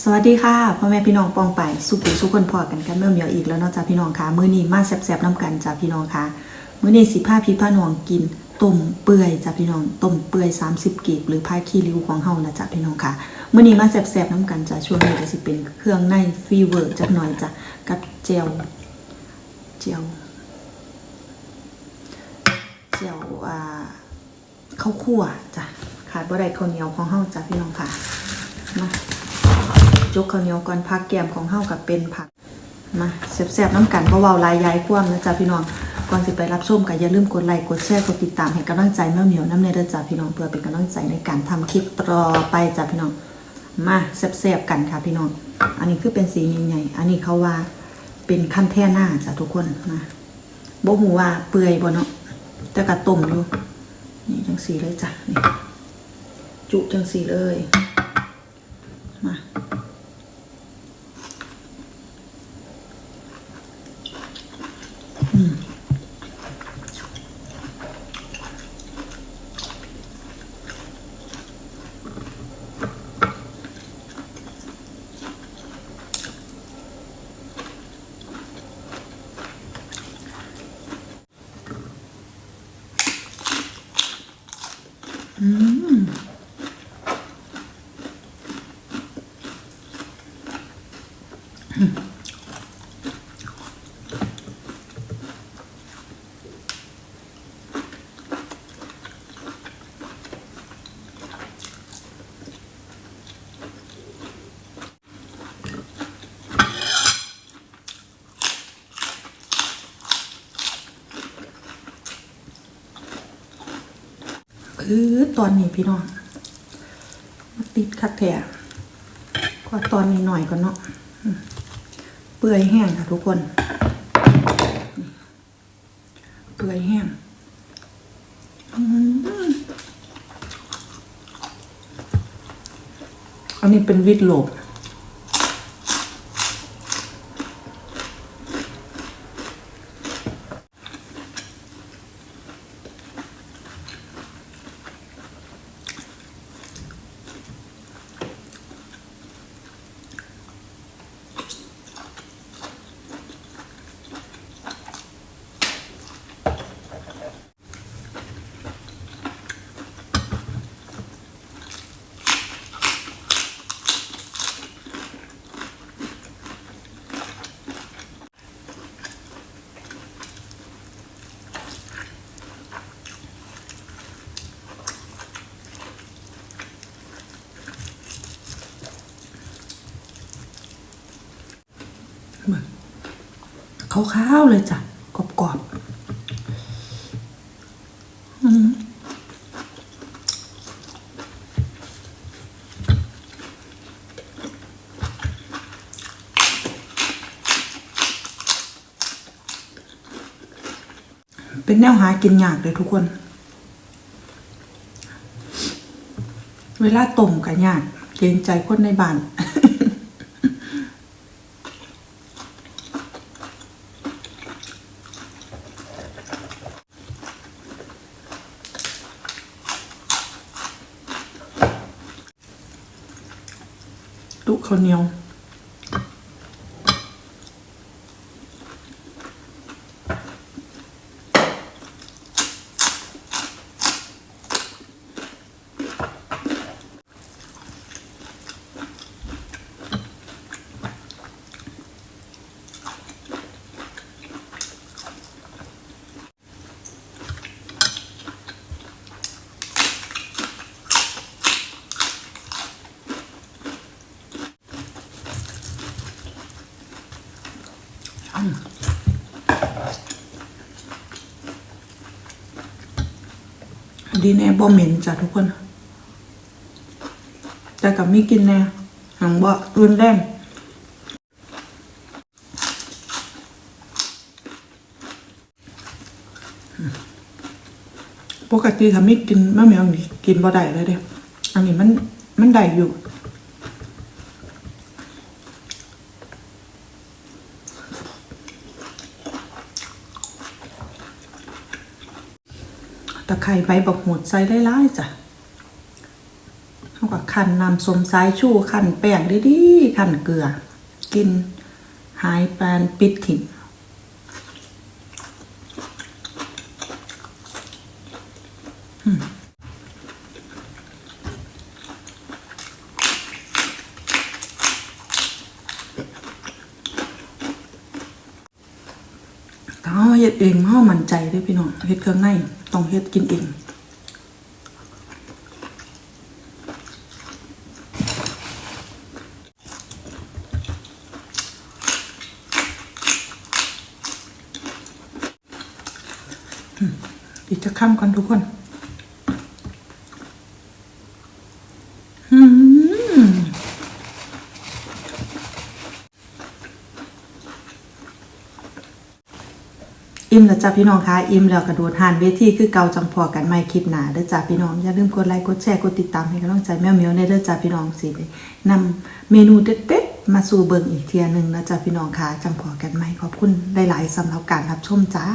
สวัสดีค่ะพ่อแม่พี่น้องปองไปสุขุสุขคนพอกันกันเมื่อเมียวอีกแล้วนาะจ้าพี่น้องค่ะมื้อนี้มาแซ่บๆน้ำกันจ้าพี่น้องค่ะมื้อนี้สิพาพี่พาน้องกินต้มเปื่อยจ้าพี่น้องต้มเปื่อย 30กีบหรือพาขี้ริ้วของเฮานะจ้าพี่น้องค่ะมื้อนี้มาแซ่บๆน้ำกันจ้าช่วงนี้ก็สิเป็นเครื่องในฟีเวอร์จักหน่อยจ้ะกับเจลเจลเจลอ่าข้าวคั่วจ้ะขาดบ่ได้ข้าวเหนียวของเฮาจ้าพี่น้องค่ะมา จกข้าวเหนียวก่อนพักแกมของเฮากับเป็นผักมาแซ่บๆน้ำกันเพราว่าลายย้ายคว่ำนะจ๊ะพี่น้องก่อนสิไปรับชมก็อย่าลืมกดไลค์กดแชร์กดติดตามให้กำลังใจแม่เหมียวน้ำเนยเด้อจ้ะพี่น้องเพื่อเป็นกำลังใจในการทำคลิปต่อไปจ้ะพี่น้องมาแซ่บๆกันค่ะพี่น้อง อันนี้คือเป็นสีใหญ่ๆอันนี้เขาว่าเป็นขั้นแท่หน้าจ้ะทุกคนนะบ่หูว่าเปื่อยบ่เนาะแต่กระต้มอยู่นี่จังสีเลยจ้ะนี่จุจังสีเลย 음. คือตอนนี้พี่น้องมาติดคักแท้ก็ตอนนี้หน่อยก่อนเนาะเปื่อยแห้งค่ะทุกคน เปื่อยแห้งอันนี้เป็นวิตโลบ ขาวๆเลยจ้ะกรอบๆอืมเป็นแนวหากินยากเลยทุกคน เวลาต้มก็ยาก เกรงใจคนในบ้าน ลูกข้าวเหนียว ดีแน่บ่เหม็นจ้ะทุกคน แต่กับมีกินแน่หังบ่รุนแรงปกติถ้าไม่กินมะเหมียวนี่กินบ่ได้เลยเด้อันนี้มันมันได้อยู่ะไคร้ใบบักหูดใส่ได้หลายๆจ้ะเท่ากับขันน้ำสมสายชูขันแป้งดีๆขันเกลือ กินหายปานปิดถิ่นอืม เฮาเฮ็ดเองเฮามั่นใจเด้อพี่น้องเฮ็ดเครื่องในต้องเฮ็ดกินเองอีกจะค่ำกันทุกคน อิ่มแล้วจ้าพี่น้องคะอิ่มแล้วกระโดดหานเวทีคือเกาจังพอกันไม่คลิปหนาเด้อจ้าพี่น้องอย่าลืมกดไลค์กดแชร์กดติดตามให้กำลังใจแมวเมียวในเด้อจ้าพี่น้องสินำเมนูเด็ดๆมาสู่เบิงอีกเทียหนึ่งนะจ้าพี่น้องคะจังพอกันไหมขอบคุณหลายๆสำหรับการรับชมจ้า